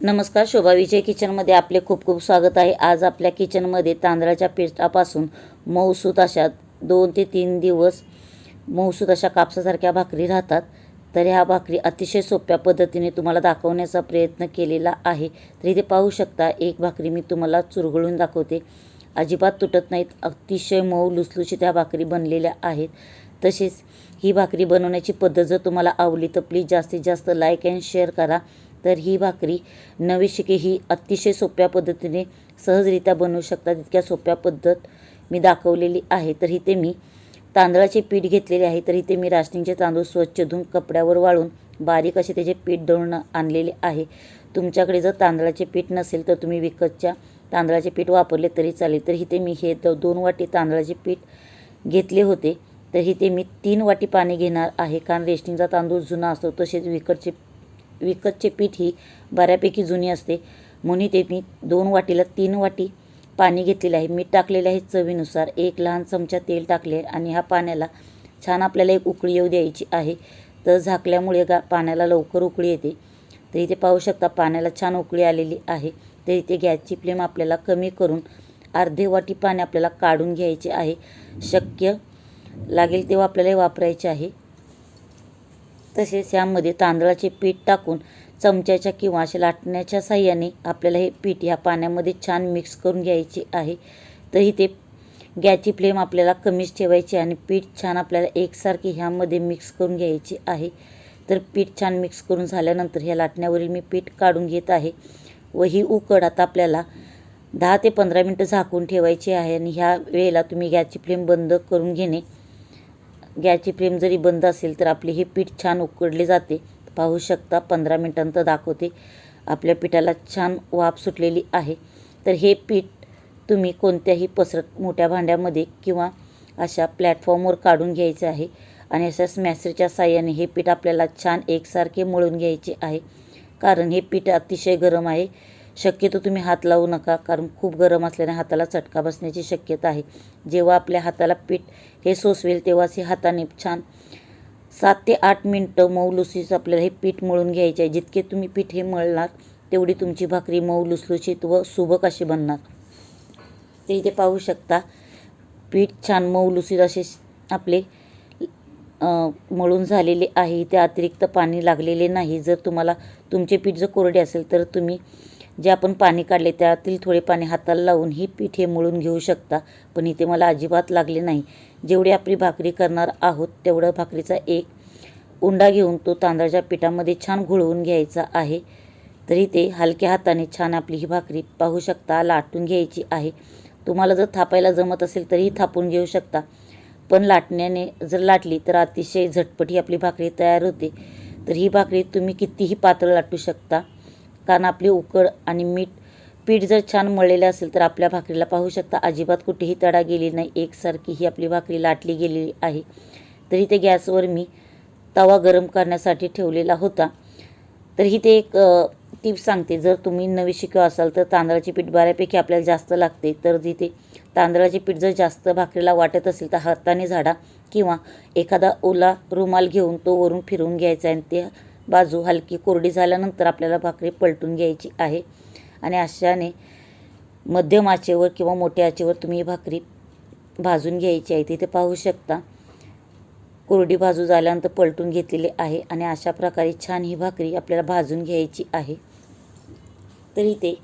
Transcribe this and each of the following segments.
नमस्कार शोभा विजय किचनमध्ये आपले खूप खूप स्वागत आहे. आज आपल्या किचनमध्ये तांदळाच्या पिठापासून मऊसूत अशा दोन ते तीन दिवस मऊसूत अशा कापसासारख्या भाकरी राहतात. तर ह्या भाकरी अतिशय सोप्या पद्धतीने तुम्हाला दाखवण्याचा प्रयत्न केलेला आहे. तर इथे पाहू शकता एक भाकरी मी तुम्हाला चुरगळून दाखवते. अजिबात तुटत नाहीत अतिशय मऊ लुसलुशीत ह्या भाकरी बनलेल्या आहेत. तसेच ही भाकरी बनवण्याची पद्धत जर तुम्हाला आवडली तर प्लीज जास्तीत जास्त लाईक अँड शेअर करा. तर ही भाकरी नवी शिके ही अतिशय सोप्या पद्धतीने सहजरित्या बनवू शकतात. इतक्या सोप्या पद्धत मी दाखवलेली आहे. तर इथे मी तांदळाचे पीठ घेतलेले आहे. तर इथे मी राशनिंगचे तांदूळ स्वच्छ धुवून कपड्यावर वाळून बारीक असे त्याचे पीठ दळून आणलेले आहे. तुमच्याकडे जर तांदळाचे पीठ नसेल तर तुम्ही विकतच्या तांदळाचे पीठ वापरले तरी चालेल. तर इथे मी हे द- दोन वाटी तांदळाचे पीठ घेतले होते. तर इथे मी तीन वाटी पाणी घेणार आहे. कारण रेशनिंगचा तांदूळ जुना असतो तसेच विकतचे विकतचे पीठ ही बऱ्यापैकी जुनी असते. म्हणून ते मी दोन वाटीला तीन वाटी पाणी घेतलेलं आहे. मीठ टाकलेलं आहे चवीनुसार. एक लहान चमचा तेल टाकले आहे आणि ह्या पाण्याला छान आपल्याला एक उकळी येऊ द्यायची आहे. तर झाकल्यामुळे गा पाण्याला लवकर उकळी येते. तर इथे पाहू शकता पाण्याला छान उकळी आलेली आहे. तर इथे गॅसची फ्लेम आपल्याला कमी करून अर्धे वाटी पाणी आपल्याला काढून घ्यायचे आहे. शक्य लागेल तेव्हा आपल्याला वापरायचे आहे. तसेच यामध्ये तांदळाचे पीठ टाकून चमच्याच्या किंवा अशा लाटण्याच्या साह्याने आपल्याला हे पीठ ह्या पाण्यामध्ये छान मिक्स करून घ्यायचे आहे. तर इथे गॅसची फ्लेम आपल्याला कमीच ठेवायची आणि पीठ छान आपल्याला एकसारखे ह्यामध्ये मिक्स करून घ्यायचे आहे. तर पीठ छान मिक्स करून झाल्यानंतर ह्या लाटण्यावरील मी पीठ काढून घेत आहे व ही उकड आता आपल्याला दहा ते पंधरा मिनटं झाकून ठेवायची आहे आणि ह्या वेळेला तुम्ही गॅसची फ्लेम बंद करून घेणे गॅसची फ्लेम जरी बंद असेल तर आपले हे पीठ छान उकडले जाते. पाहू शकता पंधरा मिनटांत दाखवते. आपल्या पिठाला छान वाफ सुटलेली आहे. तर हे पीठ तुम्ही कोणत्याही पसरत मोठ्या भांड्यामध्ये किंवा अशा प्लॅटफॉर्मवर काढून घ्यायचे आहे आणि अशा स्मॅसरच्या साह्याने हे पीठ आपल्याला छान एकसारखे मळून घ्यायचे आहे. कारण हे पीठ अतिशय गरम आहे. शक्यतो तुम्ही हात लावू नका कारण खूप गरम असल्याने हाताला चटका बसण्याची शक्यता आहे. जेव्हा आपल्या हाताला पीठ हे सोसवेल तेव्हाच हे हाताने छान सात ते आठ मिनटं मऊ लुसीस आपल्याला हे पीठ मळून घ्यायचे आहे. जितके तुम्ही पीठ हे मळणार तेवढी तुमची भाकरी मऊ लुसलुशीत व सुबक अशी बनणार. ते इथे पाहू शकता पीठ छान मऊ लुसीत असे आपले मळून झालेले आहे. इथे अतिरिक्त पाणी लागलेले नाही. जर तुम्हाला तुमचे पीठ जर कोरडे असेल तर तुम्ही जे आपण पाणी काढले त्यातील थोडे पाणी हाताला लावून ही पीठ हे मळून घेऊ शकता. पण इथे मला अजिबात लागले नाही. जेवढी आपली भाकरी करणार आहोत तेवढं भाकरीचा एक उंडा घेऊन तो तांदळाच्या पिठामध्ये छान घोळवून घ्यायचा आहे. तरी ते हलक्या हाताने छान आपली ही भाकरी पाहू शकता लाटून घ्यायची आहे. तुम्हाला जर थापायला जमत असेल तरीही थापून घेऊ शकता. पण लाटण्याने जर लाटली तर अतिशय झटपट ही आपली भाकरी तयार होते. तर ही भाकरी तुम्ही कितीही पातळ लाटू शकता. कारण आपली उकड आणि मीठ पीठ जर छान मळलेलं असेल तर आपल्या भाकरीला पाहू शकता अजिबात कुठेही तडा गेली नाही. एकसारखी ही आपली भाकरी लाटली गेलेली आहे. तरी ते गॅसवर मी तवा गरम करण्यासाठी ठेवलेला होता. तर ही ते एक टिप्स सांगते. जर तुम्ही नवी शिकव असाल तर तांदळाचे पीठ बऱ्यापैकी आपल्याला जास्त लागते. तर जिथे तांदळाचे पीठ जर जास्त भाकरीला वाटत असेल तर हाताने झाडा किंवा एखादा ओला रुमाल घेऊन तो वरून फिरवून घ्यायचा आणि ते बाजू हलकी कोरडी झाल्यानंतर आपल्याला भाकरी पलटून घ्यायची आहे. आणि अशाने मध्यम आचेवर किंवा मोठ्या आचेवर तुम्ही ही भाकरी भाजून घ्यायची आहे. तिथे पाहू शकता कोरडी भाजू झाल्यानंतर पलटून घेतलेली आहे आणि अशा प्रकारे छान ही भाकरी आपल्याला भाजून घ्यायची आहे. तरी ते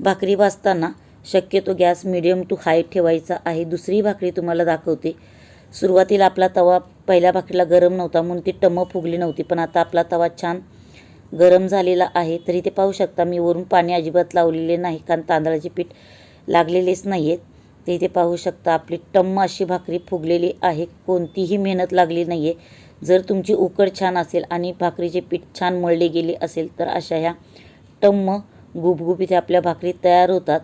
भाकरी भाजताना शक्यतो गॅस मिडियम टू हाय ठेवायचा आहे. दुसरी भाकरी तुम्हाला दाखवते. सुरुवातीला आपला तवा पहिल्या भाकरीला गरम नव्हता म्हणून ती टम्म फुगली नव्हती. पण आता आपला तवा छान गरम झालेला आहे तरी ते पाहू शकता. मी वरून पाणी अजिबात लावलेले नाही कारण तांदळाचे पीठ लागलेलेच नाही आहेत ते इथे पाहू शकता आपली टम्म अशी भाकरी फुगलेली आहे कोणतीही मेहनत लागली नाही आहे जर तुमची उकड छान असेल आणि भाकरीचे पीठ छान मळले गेले असेल तर अशा ह्या टम्म इथे आपल्या भाकरी तयार होतात.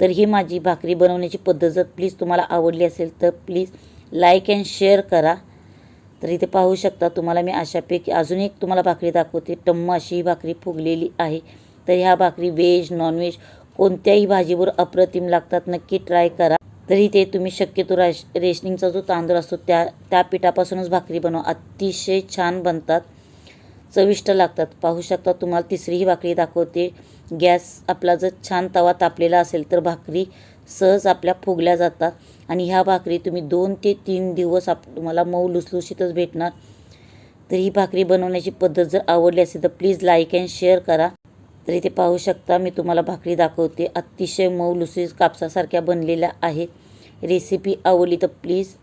तर ही माझी भाकरी बनवण्याची पद्धत जर प्लीज तुम्हाला आवडली असेल तर प्लीज लाईक अँड शेअर करा. तर इथे पाहू शकता तुम्हाला मी अशापैकी अजून एक तुम्हाला भाकरी दाखवते. टम्म अशी ही भाकरी फुगलेली आहे. तर ह्या भाकरी व्हेज नॉनव्हेज कोणत्याही भाजीवर अप्रतिम लागतात. नक्की ट्राय करा. तरी ते तुम्ही शक्यतो रेश रेशनिंगचा जो तांदूळ असतो त्या त्या पिठापासूनच भाकरी बनवा. अतिशय छान बनतात. चविष्ट लागतात. पाहू शकता तुम्हाला तिसरीही भाकरी दाखवते. गॅस आपला जर छान तवा तापलेला असेल तर भाकरी सहज आपल्या फुगल्या जातात. आणि ह्या भाकरी तुम्ही दोन ते तीन दिवस आप तुम्हाला मऊ लुसलुशीतच भेटणार. तर ही भाकरी बनवण्याची पद्धत जर आवडली असेल तर प्लीज लाईक अँड शेअर करा. तर इथे पाहू शकता मी तुम्हाला भाकरी दाखवते. अतिशय मऊ लुसीस कापसासारख्या बनलेल्या आहेत. रेसिपी आवडली तर प्लीज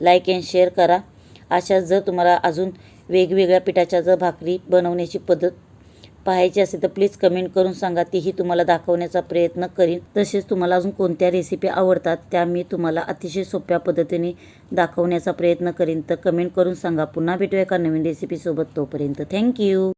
लाईक अँड शेअर करा. अशाच जर तुम्हाला अजून वेगवेगळ्या पिठाच्या जर भाकरी बनवण्याची पद्धत पाहायची असेल तर प्लीज कमेंट करून सांगा. तीही तुम्हाला दाखवण्याचा प्रयत्न करीन. तसेच तुम्हाला अजून कोणत्या रेसिपी आवडतात त्या मी तुम्हाला अतिशय सोप्या पद्धतीने दाखवण्याचा प्रयत्न करीन. तर कमेंट करून सांगा. पुन्हा भेटूया एका नवीन रेसिपीसोबत तोपर्यंत थँक्यू